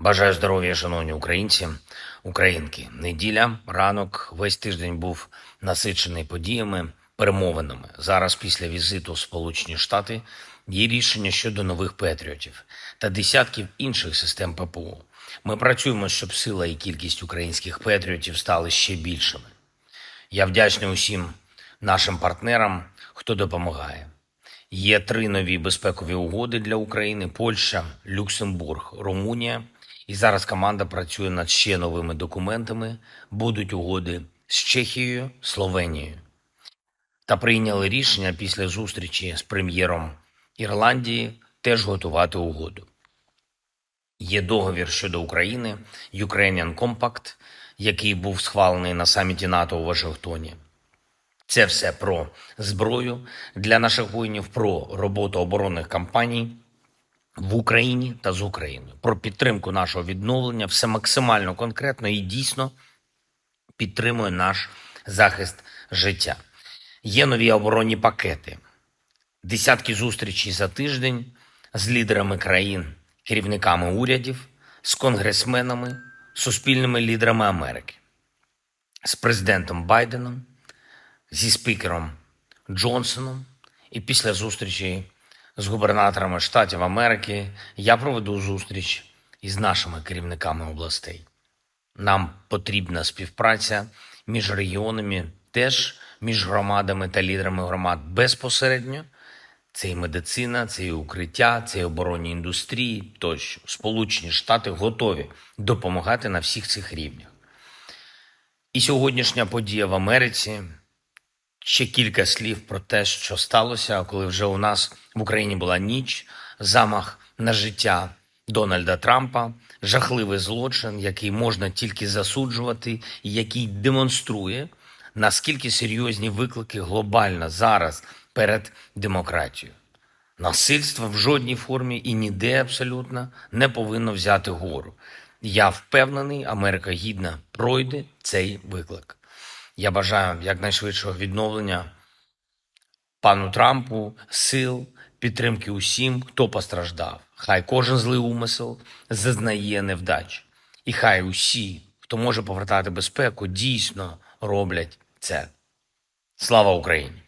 Бажаю здоров'я, шановні українці, українки. Неділя, ранок, весь тиждень був насичений подіями, перемовинами. Зараз, після візиту в Сполучені Штати, є рішення щодо нових патріотів та десятків інших систем ППО. Ми працюємо, щоб сила і кількість українських патріотів стали ще більшими. Я вдячний усім нашим партнерам, хто допомагає. Є три нові безпекові угоди для України: Польща, Люксембург, Румунія. І зараз команда працює над ще новими документами. Будуть угоди з Чехією, Словенією. Та прийняли рішення після зустрічі з прем'єром Ірландії теж готувати угоду. Є договір щодо України Ukrainian Compact, який був схвалений на саміті НАТО у Вашингтоні. Це все про зброю для наших воїнів, про роботу оборонних кампаній в Україні та з Україною, про підтримку нашого відновлення, все максимально конкретно і дійсно підтримує наш захист життя. Є нові оборонні пакети, десятки зустрічей за тиждень з лідерами країн, керівниками урядів, з конгресменами, суспільними лідерами Америки, з президентом Байденом, зі спікером Джонсоном. І після зустрічі з губернаторами штатів Америки я проведу зустріч із нашими керівниками областей. Нам потрібна співпраця між регіонами, теж між громадами та лідерами громад безпосередньо. Це і медицина, це і укриття, це і оборонні індустрії тощо. Сполучені Штати готові допомагати на всіх цих рівнях. І сьогоднішня подія в Америці ще кілька слів про те, що сталося, коли вже у нас в Україні була ніч, замах на життя Дональда Трампа, жахливий злочин, який можна тільки засуджувати, і який демонструє, наскільки серйозні виклики глобально зараз перед демократією. Насильство в жодній формі і ніде абсолютно не повинно взяти гору. Я впевнений, Америка гідна пройде цей виклик. Я бажаю якнайшвидшого відновлення пану Трампу, сил, підтримки усім, хто постраждав. Хай кожен злий умисел зазнає невдач. І хай усі, хто може повертати безпеку, дійсно роблять це. Слава Україні!